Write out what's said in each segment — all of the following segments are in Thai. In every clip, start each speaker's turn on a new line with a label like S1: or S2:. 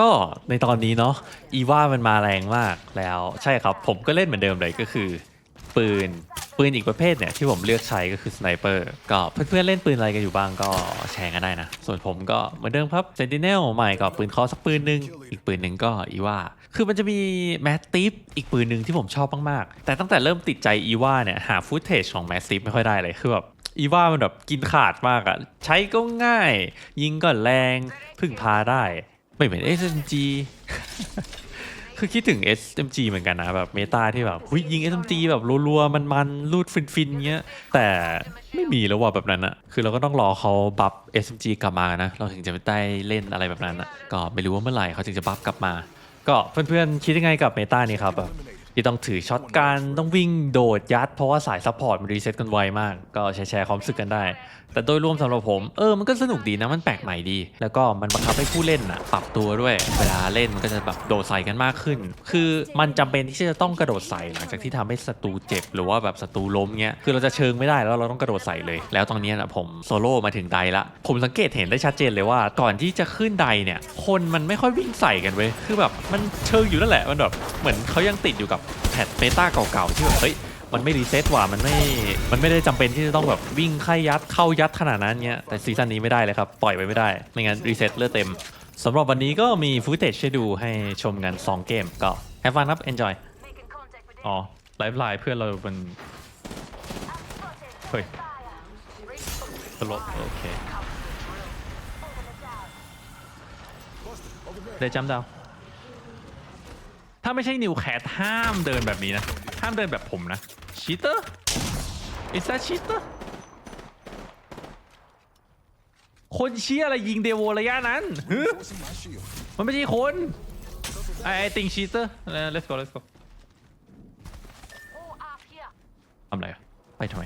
S1: ก็ในตอนนี้เนาะอีว่ามันมาแรงมากแล้วใช่ครับ ผมก็เล่นเหมือนเดิมเลยก็คือ ปืนปืนอีกประเภทเนี่ยที่ผมเลือกใช้ก็คือสไนเปอร์ก็เพื่อนๆเล่นปืนอะไรกันอยู่บ้างก็แชร์กันได้นะ ส่วนผมก็เหมือนเดิมครับเซนติเนลใหม่กับปืนคอสักปืนหนึ่งอีกปืนหนึ่งก็อีว่า คือมันจะมีแมสติฟอีกปืนหนึ่งที่ผมชอบมากๆ แต่ตั้งแต่เริ่มติดใจอีว่าเนี่ยหาฟุตเทจของแมสติฟไม่ค่อยได้เลยคือแบบอีว่ามันแบบกินขาดมากอะใช้ก็ง่าย ยิงก็แรงพึ่งพาได้ ไม่เหมือน SMG คือคิดถึง SMG เหมือนกันนะแบบเมตาที่แบบหุยยิง SMG แบบรัวๆ มันๆลูดฟินๆเงี้ย แต่ไม่มีแล้วว่ะแบบนั้นอะคือเราก็ต้องรอเขาบัฟ SMG กลับมานะ เราถึงจะได้เล่นอะไรแบบนั้นอะก็ไม่รู้ว่าเมื่อไหร่เขาถึงจะบัฟกลับมา ก็เพื่อนๆคิดยังไงกับเมตานี้ครับแบบ ที่ต้องถือช็อตการต้องวิ่งโดดยัด เพราะว่าสายซัพพอร์ตมันรีเซ็ตกันไวมาก ก็แชร์ๆความรู้สึกกันได้ แต่โดยรวมสำหรับผม เออมันก็สนุกดีนะมันแปลกใหม่ดี แล้วก็มันบังคับให้ผู้เล่นอะปรับตัวด้วย เวลาเล่นมันก็จะแบบโดดใส่กันมากขึ้น คือมันจำเป็นที่จะต้องกระโดดใส่หลังจากที่ทำให้ศัตรูเจ็บ หรือว่าแบบศัตรูล้มเงี้ยคือเราจะเชิงไม่ได้แล้วเราต้องกระโดดใส่เลย แล้วตอนเนี้ยนะผมโซโล่มาถึงไดละผมสังเกตเห็นได้ชัดเจนเลยว่าก่อนที่จะขึ้นไดเนี่ย คนมันไม่ค่อยวิ่งใส่กันเว้ยคือแบบมันเชิงอยู่นั่นแหละมันแบบเหมือนเขายังติดอยู่กับแพทเบต้าเก่าๆที่แบบเฮ้ยมันไม่รีเซ็ตว่ะมันไม่ มันไม่ได้จำเป็นที่จะต้องแบบวิ่งไข่ยัดเข้ายัดขนาดนั้นเงี้ยแต่ซีซั่นนี้ไม่ได้เลยครับ ปล่อยไปไม่ได้ ไม่งั้นรีเซ็ตเลือดเต็มสำหรับวันนี้ก็มีฟุตเทจให้ดูให้ชมกัน 2 เกมก็ have fun ครับ enjoy
S2: Making contact with
S1: อ๋อไลฟ์ไลน์เพื่อนเราเป็นเฮ้ยตลกโอเคได้จำดาว ถ้าไม่ใช่นิวแคทห้ามเดินแบบนี้นะ ห้ามเดินแบบผมนะชีเตอร์ is that cheater คนเชี่ยอะไรยิงเดโวระยะนั้น มันไม่ใช่คนไอ้ติงชีเตอร์ let's go let's go ทำอะไรอะไปทำไม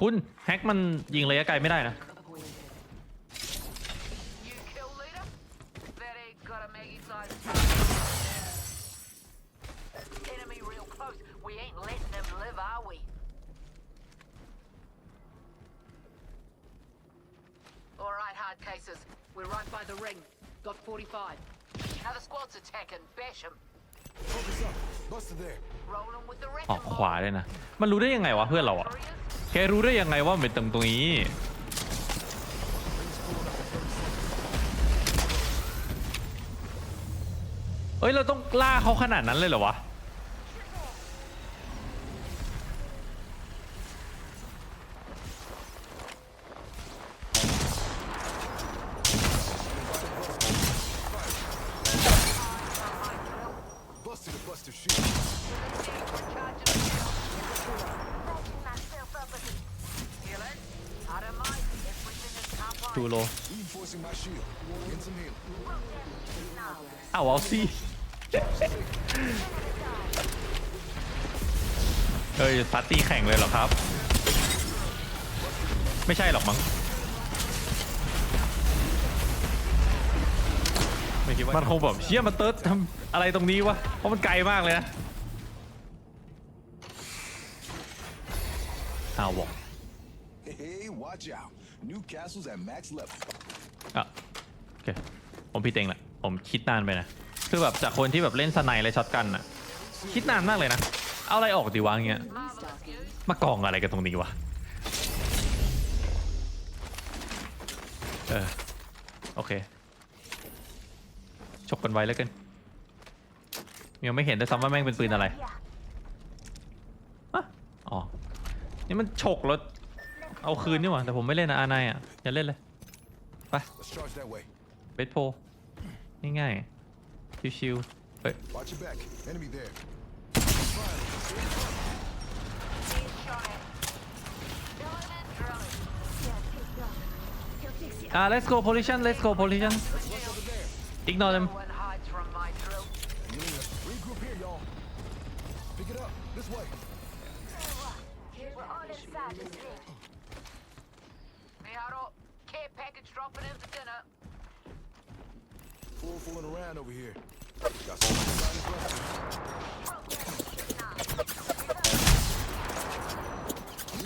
S1: คุณแฮกมันยิงระยะไกลไม่ได้นะ
S2: You kill leader? That ain't gonna make it size. Enemy real close. We ain't letting them live, are we? All right, hard cases. We're right by the ring. Got 45. Another squad's attacking. Bash 'em.
S3: Focus up. Buster there.
S2: Rolling with the
S1: ออก
S2: wrecking
S1: ขวา เลยนะ มันรู้ได้ยังไงวะเพื่อนเราอะแกรู้ได้ยังไงว่ามันเป็นตรงตรงนี้เอ้ยเราต้องล่าเขาขนาดนั้นเลยเหรอวะ เอาเอาสิเฮ้ยปาร์ตี้แข่งเลยเหรอครับ ไม่ใช่หรอกมั้งไม่คิดว่ามันคงแบบเชี่ยมันเติร์ดทำอะไรตรงนี้วะเพราะมันไกลมากเลยนะอ้าวบอก
S3: Hey, watch out. New castles at max level.
S1: อะโอเคผมผิดเองแหละผมคิดนานไปนะ คือแบบจากคนที่แบบเล่นสไนและช็อตกันอะคิดนานมากเลยนะ เอาอะไรออกดีวะอย่างเงี้ย มากองอะไรกันตรงนี้วะ เออ โอเคฉกกันไว้แล้วกัน ยังไม่เห็นด้วยซ้ำว่าแม่งเป็นปืนอะไรอะอ๋อ นี่มันฉกแล้วเอาคืนนี่หว่าแต่ผมไม่เล่นนะอานายอะ อย่าเล่นเลย ไป
S3: Let's charge that way.
S1: เบสโพง่ายๆ ชิวๆเฮ้ย
S3: Watch your back. Enemy there.
S1: Ah, let's go position, let's go position. Ignore them.
S2: No one hides from my drill.
S3: Amelia, regroup here, y'all. Pick it up. This way.
S2: We're all inside this thing. Miaro, care package dropping in for dinner.
S3: Fool fooling around over here. Got some exciting questions.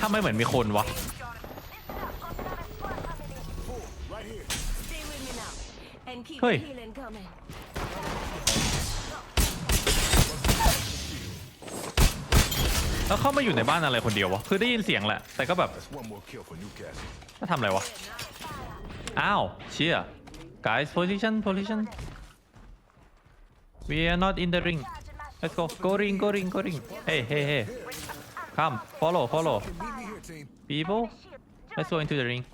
S1: ทำไมเหมือนมีคนวะ Fool, right here.
S4: Stay with me now and keep
S1: Hey.
S4: healing coming.
S1: แล้วเข้ามาอยู่ในบ้านอะไรคนเดียววะ คือได้ยินเสียงแหละ แต่ก็แบบ
S3: That's one more kill for Newcastle.
S1: จะทำอะไรวะ อ้าว เชี่ย guys position position we are not in the ring let's go go ring go ring go ring hey hey hey come follow follow people let's go into the ring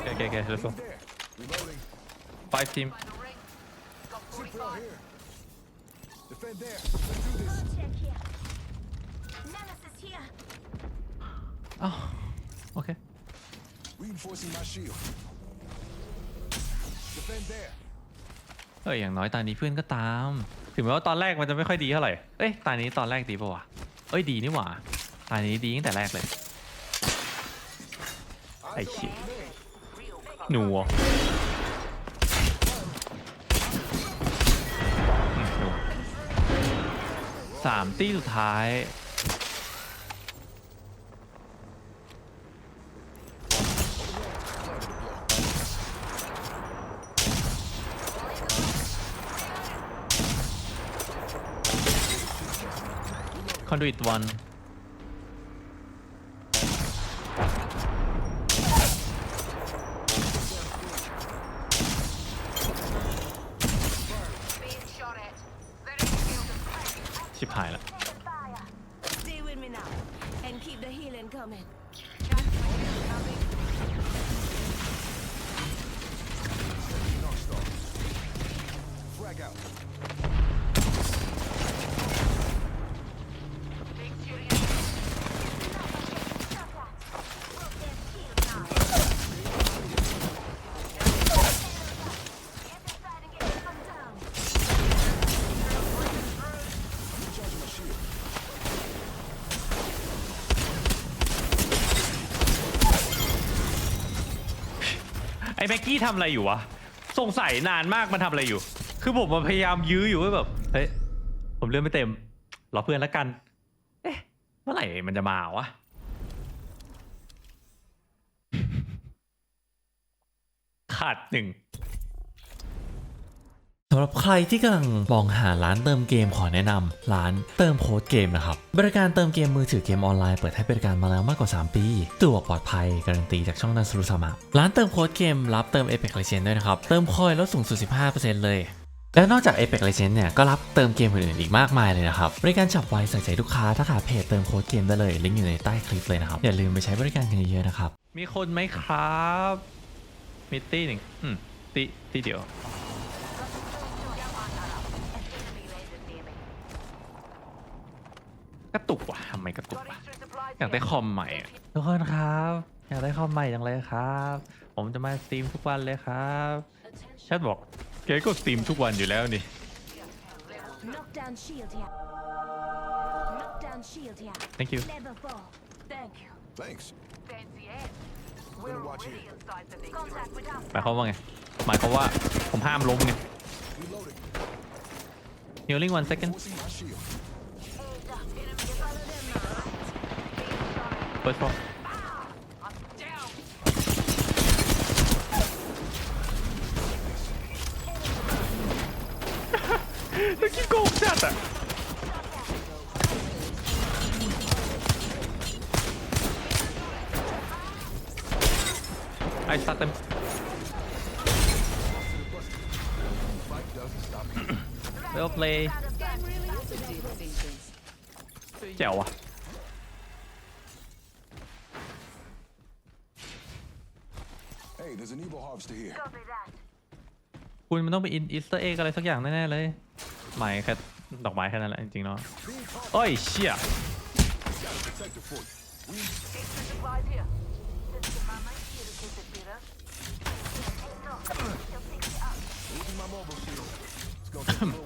S1: okay okay okay let's go five team
S2: By the ring. Got
S3: Zipper
S2: 45.
S3: out here. Defend there. Let's do this.
S1: อ้าวโอเค
S3: Reinforcing my shield. Defend there.
S1: เอ้ยอย่างน้อยตอนนี้เพื่อนก็ตาม ถึงแม้ว่าตอนแรกมันจะไม่ค่อยดีเท่าไหร่ เอ้ยตอนนี้ตอนแรกดีป่าวะ เอ้ยดีนี่หว่าตอนนี้ดีตั้งแต่แรกเลยไอ้เชี่ยหนูเหรออืมหนูสามตีสุดท้าย conduit one
S2: Being shot at. That is field of
S1: ชิบหายละ
S4: Taking fire. Stay with me now. And keep the healing coming.
S3: Knock star. Frag out.
S2: big shooting at
S3: Recharging my shield.
S1: ไอ้แม็ กกี้ทำอะไรอยู่วะสงสัยนานมากมันทำอะไรอยู่ คือผมมาพยายามยื้ออยู่ว่าแบบเฮ้ยผมเลื่อนไม่เต็มรอเพื่อนแล้วกัน เอ๊ะเมื่อไหร่มันจะมาวะขาดหนึ่งสำหรับใครที่กำลังมองหาร้านเติมเกมขอแนะนำร้านเติมโค้ดเกมนะครับ บริการเติมเกมมือถือเกมออนไลน์เปิดให้บริการมาแล้วมากกว่า 3 ปีสะดวปลอดภัยการันตีจากช่องนันสรุสามะร้านเติมโค้ดเกมรับเติม Apex Legends ด้วยนะครับ เติมคอยลดสูงสุด 15%เลยและนอกจาก Apex Legends เนี่ย ก็รับเติมเกมอื่นๆอีกมากมายเลยนะครับ บริการฉับไวใส่ใจลูกค้า ถ้าขาเพจเติมโค้ดเกมได้เลย ลิงก์อยู่ในใต้คลิปเลยนะครับ อย่าลืมไปใช้บริการกันเยอะๆนะครับ มีคนไหมครับ มีตี้หนึ่งอืมตีตีเดียว กระตุกว่ะทำไมกระตุก
S2: Got
S1: ว่ะ
S2: extra supplies
S1: อยากได้
S2: here.
S1: คอมใหม่อะทุกคนครับ อยากได้คอมใหม่จังเลยครับ ผมจะมาสตรีมทุกวันเลยครับแชทบอกเก๋ก็สตรีมทุกวันอยู่แล้วนี่
S4: Knock down shield here. Knock down shield here.
S1: thank you
S4: Level four. Thank you.
S3: Thanks.
S2: Fancy ass. We're
S3: watch
S2: already
S3: here.
S2: inside the next
S4: Contact with us.
S1: หมายความว่าไง หมายความว่าผมห้ามล้มไง
S3: Reloading.
S1: healing one second
S3: Forcing my shield.
S1: ตว์เต็ม
S3: Fight doesn't stop here.
S1: well play
S4: Game really is a deep sentence.
S1: แจ๋วอะ
S3: hey, there's an evil harvester here.
S4: Copy that.
S1: คุณมันต้องไปอินอีสเตอร์เอ็กอะไรสักอย่างแน่ๆเลยหมายแค่ดอกไม้แค่นั้นแหละจริงๆเนาะ
S3: Being caught.
S1: โอ้ยเชี่ย
S3: Got a protector for you.
S2: Extra supplies here.
S3: Losing my mobile shield. It's gonna take a little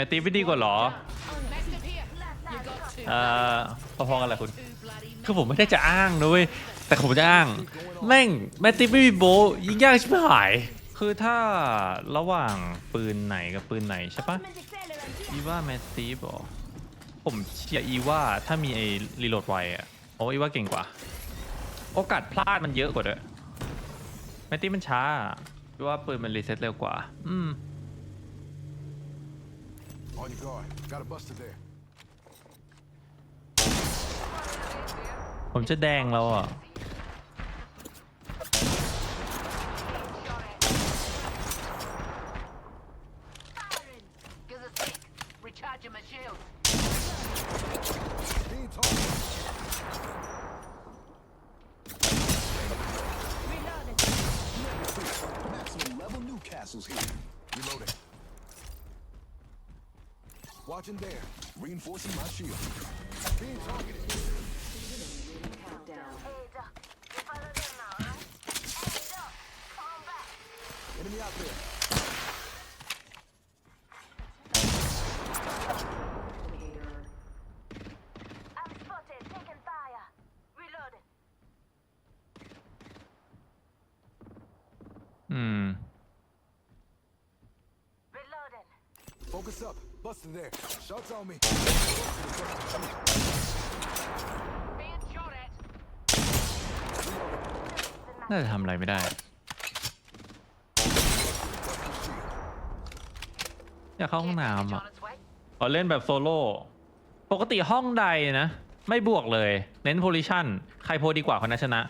S1: มตตีไม่ดีกว่าเหรอ เอ่อพอๆกันแหละคุณ คือผมไม่ได้จะอ้างนะเว้ย แต่ผมจะอ้าง แม่งแมตติไม่มีโบะยิงยากชิบหาย คือถ้าระหว่างปืนไหนกับปืนไหนใช่ปะอีว่าแมตติบอกผมเชียร์อีว่าถ้ามีไอ้รีโหลดไวอะเพราะว่าอีว่าเก่งกว่า โอกาสพลาดมันเยอะกว่าด้วยแมตติมันช้าอีว่าปืนมันรีเซ็ตเร็วกว่า อืม
S3: On your guard. Got a buster there.
S1: ผมจะแดงแล้วอะ
S2: Firing. Give us a sec. Recharging my shield.
S3: Being targeted. Maximum level Newcastle's here. Reloading. Watching there. Reinforcing my shield. Being targeted.
S4: Heads up. You follow them now, huh? Heads up. Fall back.
S3: Enemy out there.
S4: I'm spotted. Taking fire. Reloading.
S1: อืม
S4: Reloading.
S3: Focus up. Buster there. Shots on me.
S2: Being shot at.
S1: น่าจะทำอะไรไม่ได้ อยากเข้าห้องน้ำอะ
S2: On its way.
S1: ขอเล่นแบบโซโล่ปกติห้องใดนะ ไม่บวกเลย เน้นโพลิชันใครโพดีกว่าคนนั้นชนะ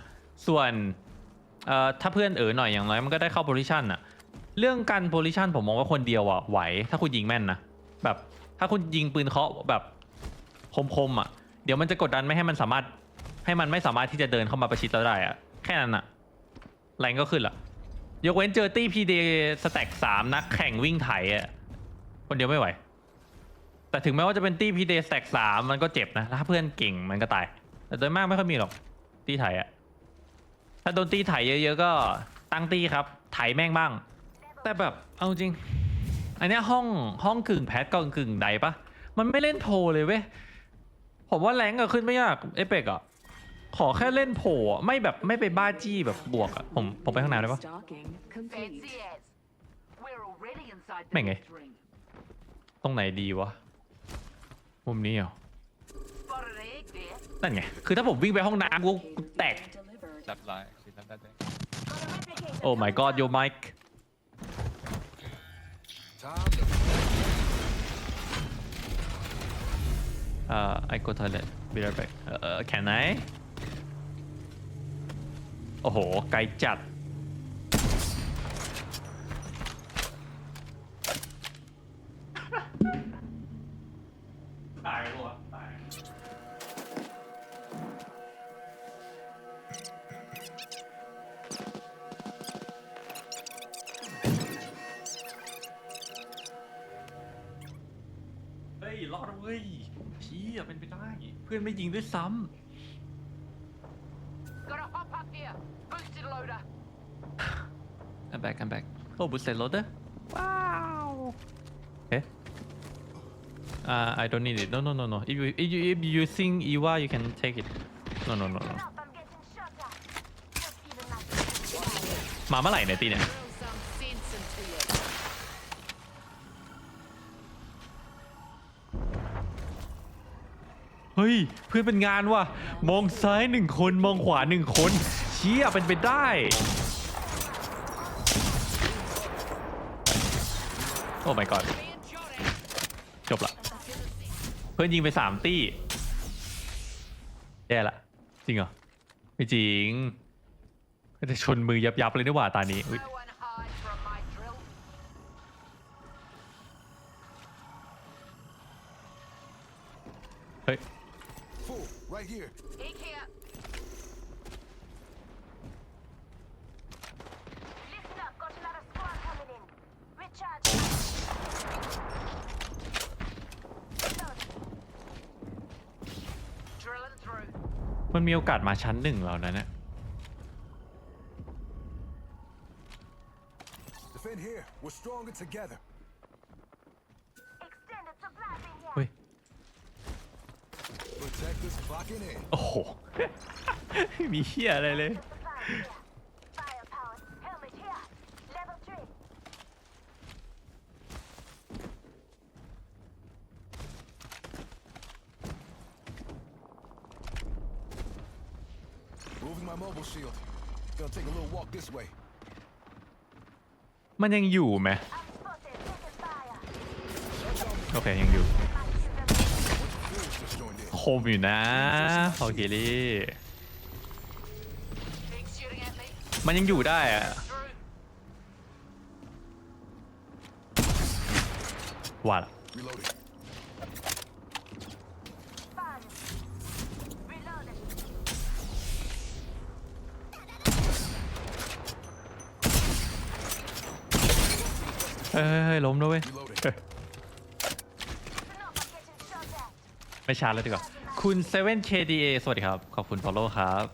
S1: ส่วนเอ่อถ้าเพื่อนเออหน่อยอย่างน้อยมันก็ได้เข้าโพลิชันอะเรื่องการโพลิชันผมมองว่าคนเดียวอะไหว ถ้าคุณยิงแม่นนะ แบบถ้าคุณยิงปืนเคาะแบบคมๆอะ เดี๋ยวมันจะกดดันไม่ให้มันสามารถ ให้มันไม่สามารถที่จะเดินเข้ามาประชิดเราได้อะ แค่นั้นอะ แรงก็ขึ้นละยกเว้นเจอตี้พีเดสแต็กสามนักแข่งวิ่งไถอะ คนเดียวไม่ไหว แต่ถึงแม้ว่าจะเป็นตี้พีเดสแต็กสามมันก็เจ็บนะ ถ้าเพื่อนเก่งมันก็ตาย แต่โดยมากไม่ค่อยมีหรอก ตีไถอะถ้าโดนตีไถเยอะๆก็ตั้งตีครับ ไถแม่งบ้าง แต่แบบเอาจริง อันเนี้ยห้องห้องกึ่งแพทกับกึ่งใดปะมันไม่เล่นโพลเลยเว้ย ผมว่าแรงก็ขึ้นไม่ยากเอเปกอะขอแค่เล่นโผล่อะไม่แบบไม่ไปบ้าจี้แบบบวกอะผมผมไปข้างในได้ปะ
S5: Stalking complete.
S2: Fancy as. We're already inside the
S1: Mày nghĩ.
S2: next ring.
S1: ตรงไหนดีวะ มุมนี้เหรอ
S2: Spotted an egg there.
S1: นั่นไง คือถ้าผมวิ่งไปห้องน้ำกูกูแตก
S5: Delivered.
S6: จับลายสีน้ำตาลแดง
S4: Got a replicator.
S1: Oh my god, yo Mike. Uh, I go toilet. Be right back. Uh, can I? โอ้โห ไกลจัด รอดแล้วเว้ยชี้อะเป็นไปได้ เพื่อนไม่ยิงด้วยซ้
S2: Got a hop up here. Boosted loader. ำ
S1: I'm back I'm back โอ้บุสเซโรเดอร์ว้าวเอ๊ะ uh, I don't need it no no no no if you if you if you think Eva you can take it no no no no
S4: Listen up. I'm getting shot at. Just even my
S1: มาเมื่อไหร่เนี่ยตีเนี่ย
S2: Drill some sense into you.
S1: เฮ้ยเพื่อนเป็นงานว่ะ มองซ้ายหนึ่งคนมองขวาหนึ่งคน เชี้ยเป็นไปได้ โอ้ my god จบละ เพื่อนยิงไปสามตี้แย่ละ จริงเหรอ ไม่จริงก็จะชนมือยับยับๆเลยนี่หว่าตานี้อุ๊ย
S2: No one hides from my drill.
S1: เฮ้ย
S3: full. Right here.
S2: Egg here.
S4: Listen up. Got another squad coming in. Recharge. Reloading.
S2: Drilling through.
S1: มันมีโอกาสมาชั้นหนึ่งแล้วนะเนี่ย
S3: Defend here. We're stronger together.
S4: Extended supply bin here.
S1: เฮ้ย
S3: Protectors clocking in.
S1: โอ้โหไม่มีเฮียอะไรเลย
S4: Supply here. Firepower. Helmet here. Level three.
S3: Moving my mobile shield. Gonna take a little walk this way.
S1: มันยังอยู่ไหม
S4: I'm spotted. Taking fire.
S1: โอเคยังอยู่
S4: My shield.
S3: Fuse just joined in.
S1: คมอยู่นะโอเคลี่
S2: Keep shooting at me.
S1: มันยังอยู่ได้อะ
S2: Through.
S1: ว่าละ
S3: Reloading.
S4: Fire. Reloaded.
S1: เฮ้ยเฮ้ยเฮ้ยล้มแล้วเว้ย
S3: Reloading.
S4: Listen up. I'm getting shot at.
S1: ไม่ช้าแล้วดีกว่า คุณ 7KDA สวัสดีครับ ขอบคุณ follow ครับ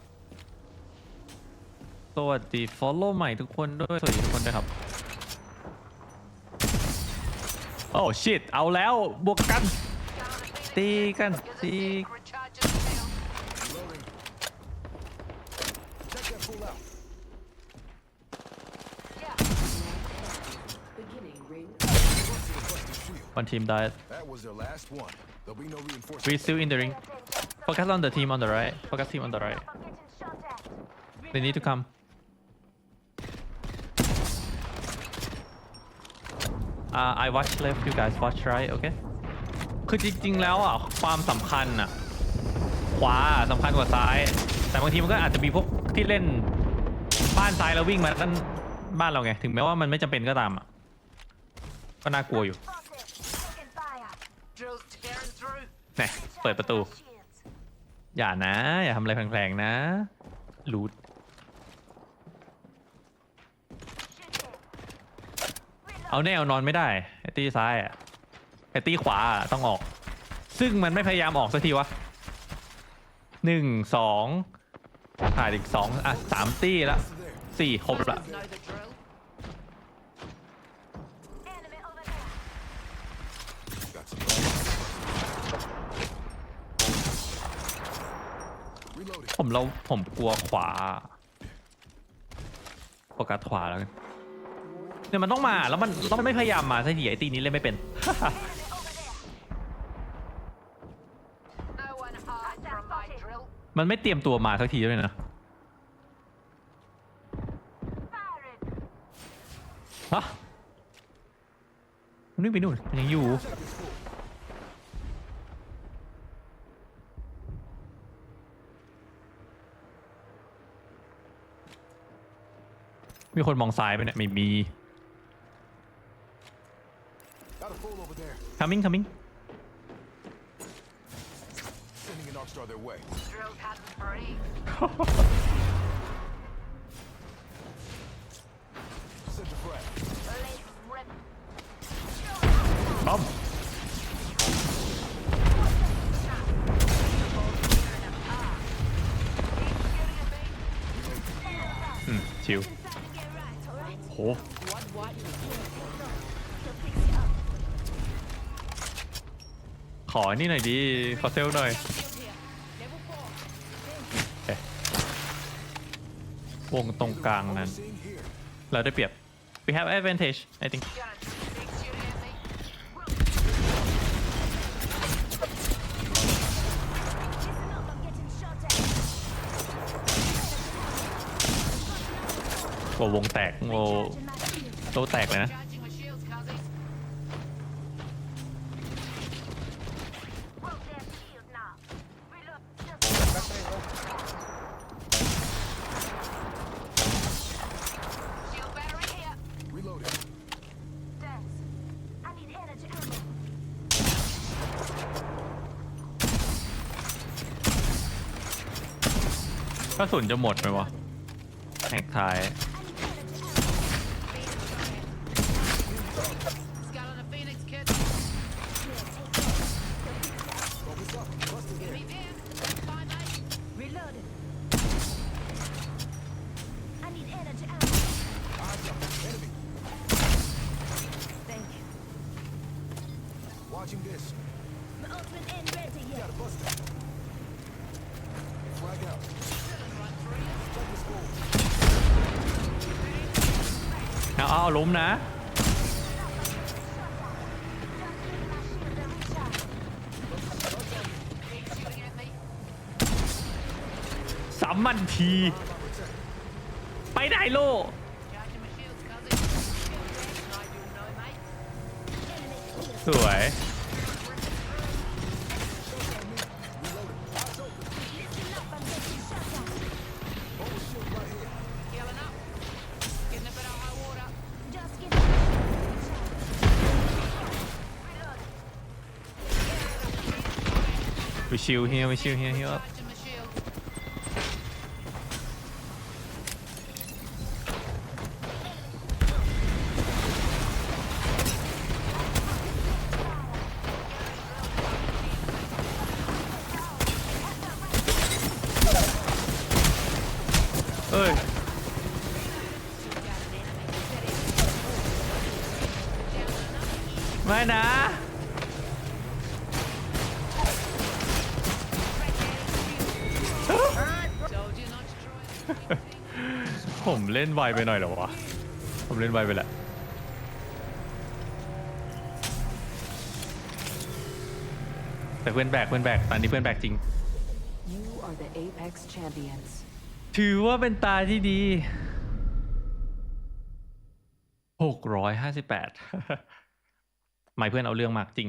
S1: สวัสดี follow ใหม่ทุกคนด้วย สวัสดีทุกคนด้วยครับ โอ้ shit เอาแล้ว บวกกัน ตีกัน ตี
S2: Recharge your shield.
S3: Reloading. Check that fool out.
S2: Yeah.
S4: Beginning ring.
S3: Busted shield.
S1: one team died
S3: That was their last one.
S1: We still in the ring. Focus on the team on the right. Focus team on the right. They need to come. Uh, I watch left, you guys watch right, okay? คือจริงๆแล้วอะความสำคัญอะขวาสำคัญกว่าซ้าย แต่บางทีมันก็อาจจะมีพวกที่เล่นบ้านซ้ายแล้ววิ่งมาด้านบ้านเราไง ถึงแม้ว่ามันไม่จำเป็นก็ตามอะก็น่ากลัวอยู่ แหนเปิดประตู อย่านะ อย่าทำอะไรแพลงๆนะ รูดเอาแน่เอานอนไม่ได้ไอตีซ้ายอะไอตีขวาอะต้องออก ซึ่งมันไม่พยายามออกสักทีวะหนึ่งสองขาดอีกสองอะสามตีละสี่ครบละ
S2: Know the drill.
S4: Enemy over there.
S3: Got some. Reloading.
S1: ผมเราผมกลัวขวาโฟกัสขวาแล้วกันเนี่ยมันต้องมาแล้วมันแล้วมันไม่พยายามมาสักทีไอ้ตีนี้เล่นไม่เป็น
S4: Enemy over there.
S2: No one hides from my drill.
S1: มันไม่เตรียมตัวมาสักทีด้วยนะ ฮะมันวิ่งไปนู่นมันยังอยู่
S3: Check this for
S1: มีคนมองซ้ายไปเนี่ยไม่มี
S3: Got a fool over there.
S1: coming coming
S3: Sending an arc star their way.
S2: Drill's hunting for Eve.
S1: หขอนี่หน่อยดี ขอเซลหน่อย วงตรงกลางนั้น เราได้เปรียบ we have advantage I think โอ้วงแตกโอ้โตแตกเลยนะกระสุนจะหมดไหมวะแหกท้าย
S3: Watching this.
S4: My ultimate ain't ready yet.
S3: Got a buster. Flag out. Check the score.
S1: เนที ไปได้โล
S2: Charging my shields, cousin. Shield ready. Like you'll know, mate.
S4: Enemy clear.
S1: สวย
S4: Listen up, I'm getting shot at.
S3: Bubble shield right here.
S2: Healing up.
S1: ไม่นะ
S2: Told you not to try it.
S1: ผมเล่นไวไปหน่อยเหรอวะ ผมเล่นไวไปแหละแต่เพื่อนแบกเพื่อนแบกตอนนี้เพื่อนแบกจริง
S5: You are the Apex champions.
S1: ถือว่าเป็นตาที่ดี 658 ไม่เพื่อนเอาเรื่องมากจริง